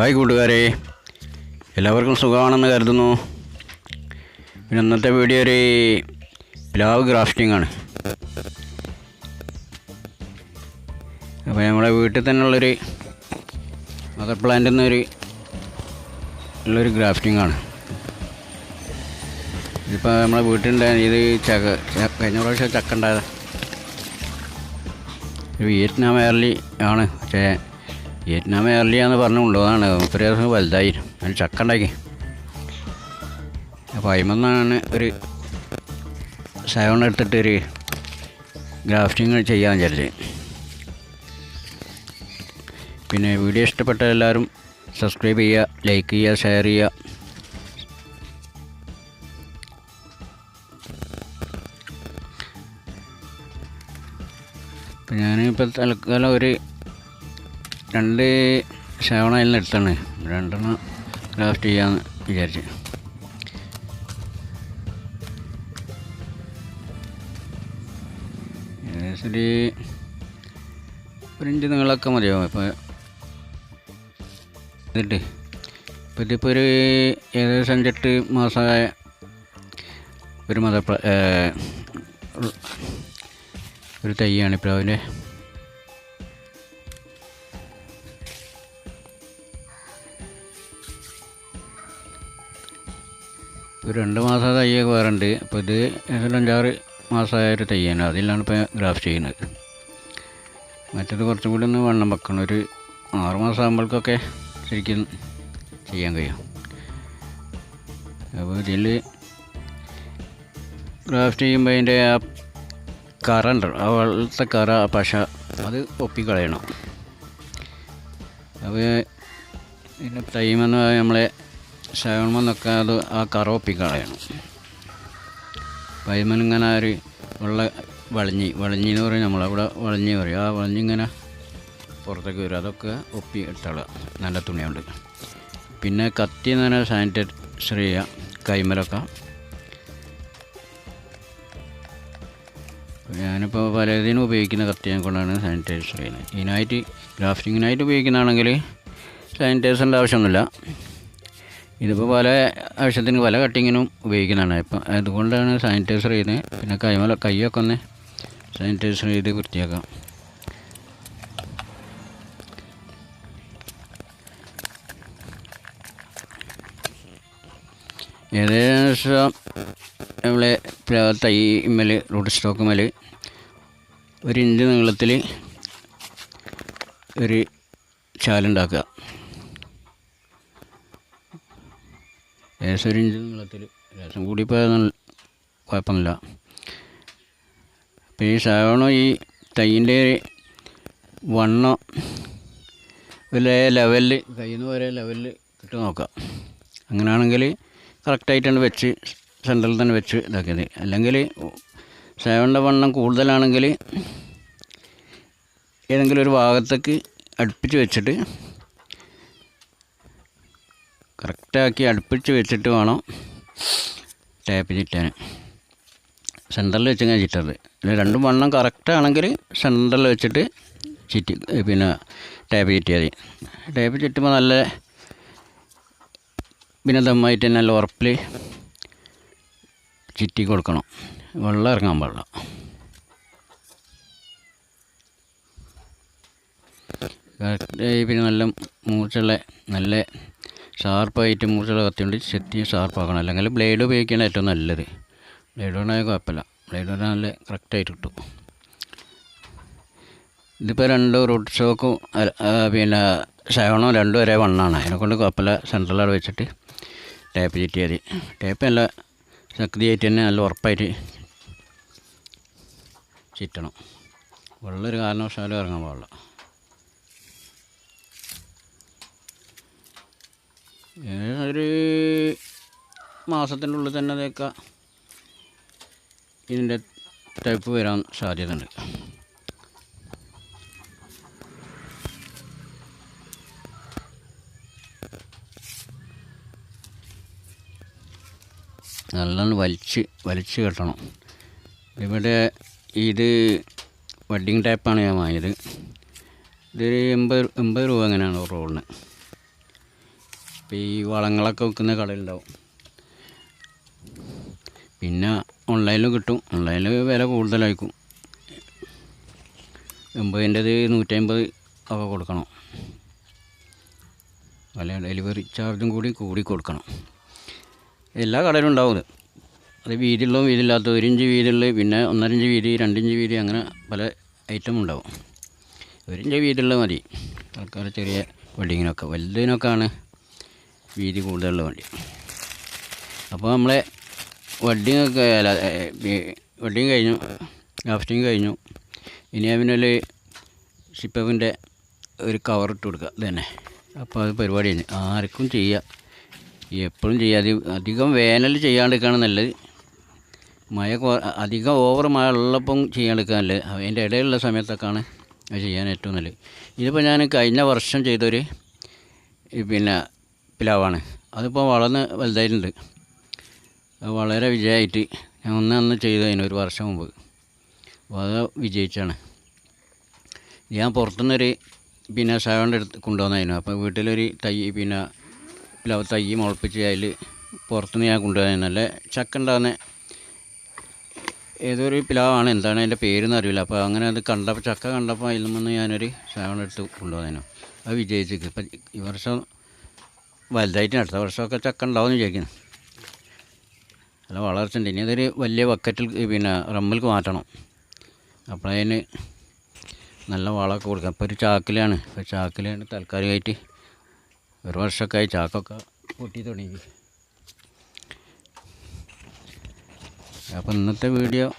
Hi കൂട്ടുകാരെ. എല്ലാവർക്കും സുഖമാണെന്ന് കരുതുന്നു. പിന്നെ ഇന്നത്തെ വീഡിയോ ഒരു പ്ലാവ് ഗ്രാഫ്റ്റിംഗ് ആണ്. അപ്പോൾ നമ്മുടെ വീട്ടിൽ തന്നെ ഉള്ളൊരു മദർ പ്ലാന്റിൽ നിന്നൊരു ഉള്ളൊരു ഗ്രാഫ്റ്റിംഗ് ആണ്. ഇതിപ്പോൾ നമ്മളെ വീട്ടിലുണ്ടായ ഇത് ചക്ക കഴിഞ്ഞ പ്രാവശ്യം ചക്ക ഉണ്ടായത്. വിയറ്റ്നാം എയർലി ആണ്. പക്ഷേ വിയറ്റ്നാം എയർലിയാന്ന് പറഞ്ഞു കൊണ്ടുപോകാണ് ദിവസം വലുതായി അതിന് ചക്ക ഉണ്ടാക്കി അപ്പോൾ അതിമെന്നാണ് ഒരു സെവൻ എടുത്തിട്ട് ഒരു ഗ്രാഫ്റ്റിംഗ് ചെയ്യാൻ വിചാരിച്ചത് പിന്നെ വീഡിയോ ഇഷ്ടപ്പെട്ട എല്ലാവരും സബ്സ്ക്രൈബ് ചെയ്യുക ലൈക്ക് ചെയ്യുക ഷെയർ ചെയ്യുക. ഇപ്പം ഞാനിപ്പോൾ തൽക്കാലം ഒരു രണ്ട് സെവൻ അതിൽ നിന്ന് എടുത്താണ്. രണ്ടെണ്ണം ക്രാഫ്റ്റ് ചെയ്യാമെന്ന് വിചാരിച്ച്. ഏകദേശം ഒരു ഇഞ്ച് നിങ്ങളൊക്കെ മതിയാവും. ഇപ്പോൾ ഇതിട്ട് ഇപ്പോൾ ഇതിപ്പോൾ ഒരു ഏകദേശം അഞ്ചെട്ട് മാസമായ ഒരു മത ഒരു തയ്യാണ് ഇപ്പോൾ അതിന്റെ ഒരു രണ്ട് മാസം തയ്യൊക്കെ വേറുണ്ട് അപ്പോൾ ഇത് ഏകദേശം അഞ്ചാറ് മാസമായ ഒരു തയ്യാണ് അതിലാണ് ഇപ്പോൾ ഗ്രാഫ്റ്റ് ചെയ്യുന്നത്. മറ്റേത് കുറച്ചും കൂടി ഒന്ന് വണ്ണം വെക്കണം. ഒരു ആറ് മാസം ആകുമ്പോഴേക്കൊക്കെ ശരിക്കും ചെയ്യാൻ കഴിയും. അപ്പോൾ ഇതിൽ ഗ്രാഫ്റ്റ് ചെയ്യുമ്പോൾ അതിന്റെ ആ കറ ഉണ്ട്. ആ വെള്ളത്തെ കറ ആ പശ അത് ഒപ്പിക്കളയണം. അപ്പോൾ ഇതിന്റെ ടൈമെന്ന് നമ്മളെ ശവണമെന്നൊക്കെ അത് ആ കറ ഒപ്പിക്കളയണം പൈമൻ ഇങ്ങനെ ഒരു വെള്ള വളഞ്ഞി വളഞ്ഞി എന്ന് പറയും നമ്മളവിടെ വളഞ്ഞി പറയും. ആ വളഞ്ഞിങ്ങനെ പുറത്തേക്ക് വരും. അതൊക്കെ ഒപ്പി ഇട്ടള നല്ല തുണിയുണ്ട് പിന്നെ കത്തി എന്ന് പറഞ്ഞാൽ സാനിറ്റൈസർ ചെയ്യുക കൈമലൊക്കെ. ഞാനിപ്പോൾ പലതിനും ഉപയോഗിക്കുന്ന കത്തിയെ കൊണ്ടാണ് സാനിറ്റൈസർ ചെയ്യുന്നത്. ഇതിനായിട്ട് ഗ്രാഫ്റ്റിങ്ങിനായിട്ട് ഉപയോഗിക്കുന്നതാണെങ്കിൽ സാനിറ്റൈസറിന്റെ ആവശ്യമൊന്നുമില്ല. ഇതിപ്പോൾ പല ആവശ്യത്തിന് പല കട്ടിങ്ങിനും ഉപയോഗിക്കുന്നതാണ് ഇപ്പം അതുകൊണ്ടാണ് സാനിറ്റൈസർ ചെയ്യുന്നത് പിന്നെ കൈമല കൈയൊക്കെ ഒന്ന് സാനിറ്റൈസർ ചെയ്ത് വൃത്തിയാക്കാം. ഏകദേശം നമ്മളെ തൈമൽ റൂട്ട് സ്റ്റോക്ക് മേൽ ഒരു ഇഞ്ച് നീളത്തിൽ ഒരു ചാലുണ്ടാക്കുക. ഏകദേശം ഒരു നീളത്തിൽ ലേശം കൂടി കുഴപ്പമില്ല അപ്പോൾ ഈ സാധനം ഈ തൈന്റെ വണ്ണം ഒരു ലെവലിൽ കയ്യിൽ നിന്ന് ഒരേ ലെവലിൽ ഇട്ട് നോക്കാം അങ്ങനെയാണെങ്കിൽ കറക്റ്റായിട്ടാണ് വെച്ച് സെന്ററിൽ തന്നെ വെച്ച് ഇതാക്കിയത്. അല്ലെങ്കിൽ സേവന്റെ വണ്ണം കൂടുതലാണെങ്കിൽ ഏതെങ്കിലും ഒരു ഭാഗത്തേക്ക് അടുപ്പിച്ച് വെച്ചിട്ട് കറക്റ്റാക്കി അടുപ്പിച്ച് വെച്ചിട്ട് വേണം ടാപ്പ് ചുറ്റാൻ. സെന്ററിൽ വെച്ച് ഞാൻ ചിറ്റത് രണ്ടും വണ്ണം കറക്റ്റാണെങ്കിൽ സെന്ററിൽ വെച്ചിട്ട് ചുറ്റി പിന്നെ ടാപ്പ് ചുറ്റിയാൽ മതി. ടാപ്പ് ചുറ്റുമ്പോൾ നല്ല പിന്നെ ദമ്മായിട്ട് തന്നെ നല്ല ഉറപ്പിൽ ചുറ്റി കൊടുക്കണം. വെള്ളം ഇറങ്ങാൻ പാടില്ല. പിന്നെ നല്ല മൂച്ചുള്ള നല്ല ഷാർപ്പായിട്ട് മൂർച്ചുള്ള കത്തിയുണ്ട്. ചെത്തി ഷാർപ്പാക്കണം. അല്ലെങ്കിൽ ബ്ലേഡ് ഉപയോഗിക്കുകയാണ് ഏറ്റവും നല്ലത്. ബ്ലേഡ് കൊണ്ടായാൽ കുഴപ്പമില്ല. ബ്ലേഡ് കൊണ്ടാൽ നല്ല കറക്റ്റായിട്ട് കിട്ടും. ഇതിപ്പോൾ രണ്ട് റൂട്ട് സ്റ്റോക്കും പിന്നെ ശവണവും രണ്ടും ഒരേ വണ്ണാണ് അതിനെക്കൊണ്ട് കുഴപ്പമില്ല. സെൻട്രലാണ് വെച്ചിട്ട് ടേപ്പ് ചുറ്റിയാൽ ടേപ്പ് നല്ല ശക്തിയായിട്ട് തന്നെ നല്ല ഉറപ്പായിട്ട് ചുറ്റണം. വെള്ളം ഒരു കാരണവശാലും ഇറങ്ങാൻ പാടില്ല. ഒരു മാസത്തിന്റെ ഉള്ളിൽ തന്നെ അതൊക്കെ ഇതിന്റെ ടൈപ്പ് വരാൻ സാധ്യതയുണ്ട്. നല്ലോണം വലിച്ച് വലിച്ച് കെട്ടണം. ഇവിടെ ഇത് വെഡ്ഡിങ് ടൈപ്പാണ് ഞാൻ വാങ്ങിയത്. ഇതൊരു എൺപത് എൺപത് രൂപ അങ്ങനെയാണ് റോളിന്? ഇപ്പോൾ ഈ വളങ്ങളൊക്കെ വിൽക്കുന്ന കടയിലുണ്ടാവും. പിന്നെ ഓൺലൈനിലും കിട്ടും. ഓൺലൈനിൽ വില കൂടുതലായിരിക്കും. എൺപതിന്റെത് നൂറ്റമ്പത് ഒക്കെ കൊടുക്കണം. വില ഡെലിവറി ചാർജും കൂടി കൂടി കൊടുക്കണം. എല്ലാ കടയിലും ഉണ്ടാവും ഇത്. അത് വീതിയുള്ളതും വീതിയില്ലാത്ത ഒരു ഇഞ്ച് പിന്നെ ഒന്നരഞ്ച് വീതി രണ്ടിഞ്ച് വീതി അങ്ങനെ പല ഐറ്റം ഉണ്ടാവും. ഒരു ഇഞ്ച് വീതിയുള്ളത് മതി. ആൾക്കാർ ചെറിയ വെഡിങ്ങിനൊക്കെ വലുതിനൊക്കെയാണ് വീതി കൂടുതലുള്ള വണ്ടി. അപ്പോൾ നമ്മളെ വെഡ്ഡിങ് ഒക്കെ അല്ല വെഡ്ഡിങ് കഴിഞ്ഞു ഗ്രാഫ്റ്റിങ് കഴിഞ്ഞു. ഇനി അതിനൊരു ഷിപ്പപ്പിന്റെ ഒരു കവർ ഇട്ട് കൊടുക്കുക തന്നെ അപ്പോൾ അത് പരിപാടി തന്നെ. ആർക്കും ചെയ്യാം എപ്പോഴും ചെയ്യുക അധികം വേനൽ ചെയ്യാണ്ടിരിക്കുകയാണ് നല്ലത്. മഴ അധികം ഓവർ മഴ ഉള്ളപ്പം ചെയ്യാണ്ടിരിക്കാൻ നല്ലത്. അതിന്റെ ഇടയിലുള്ള സമയത്തൊക്കെയാണ് അത് ചെയ്യാൻ ഏറ്റവും നല്ലത്. ഇതിപ്പോൾ ഞാൻ കഴിഞ്ഞ വർഷം ചെയ്തൊരു പിന്നെ പ്ലാവാണ് അതിപ്പോൾ വളർന്ന് വലുതായിട്ടുണ്ട്. വളരെ വിജയമായിട്ട് ഞാൻ ഒന്ന് അന്ന് ചെയ്തതിന് ഒരു വർഷം മുമ്പ്. അപ്പോൾ അത് വിജയിച്ചാണ്. ഞാൻ പുറത്തുനിന്നൊരു പിന്നെ സാവണ്ട് അടുത്ത് കൊണ്ടുവന്നായിരുന്നു. അപ്പോൾ വീട്ടിലൊരു തൈ പിന്നെ പ്ലാവ് തൈ മുളപ്പിച്ച് അതിൽ പുറത്തുനിന്ന് ഞാൻ കൊണ്ടുപോയത് നല്ല ചക്ക ഉണ്ടാകുന്ന ഏതൊരു പ്ലാവാണ് എന്താണ് അതിന്റെ പേരെന്ന് അറിയില്ല. അപ്പോൾ അങ്ങനെ അത് കണ്ടപ്പോൾ ചക്ക കണ്ടപ്പോൾ അതിൽ നിന്ന് ഞാനൊരു സാവണ്ട് എടുത്ത് കൊണ്ടുപോകാനോ അത് വിജയിച്ചിരിക്കും ഇപ്പം ഈ വർഷം വലുതായിട്ട് അടുത്ത വർഷമൊക്കെ ചക്ക ഉണ്ടാവും വിചാരിക്കുന്നു. നല്ല വളർച്ചയുണ്ട്. ഇനി അതൊരു വലിയ ബക്കറ്റിൽ പിന്നെ റമ്മിൽക്ക് മാറ്റണം. അപ്പോഴതിന് നല്ല വളമൊക്കെ കൊടുക്കാം. ഇപ്പോൾ ഒരു ചാക്കിലാണ്. ഇപ്പോൾ ചാക്കിലാണ് തൽക്കാലികമായിട്ട് ഒരു വർഷമൊക്കെ ആയി. ചാക്കൊക്കെ പൊട്ടി തുടങ്ങി. അപ്പോൾ ഇന്നത്തെ വീഡിയോ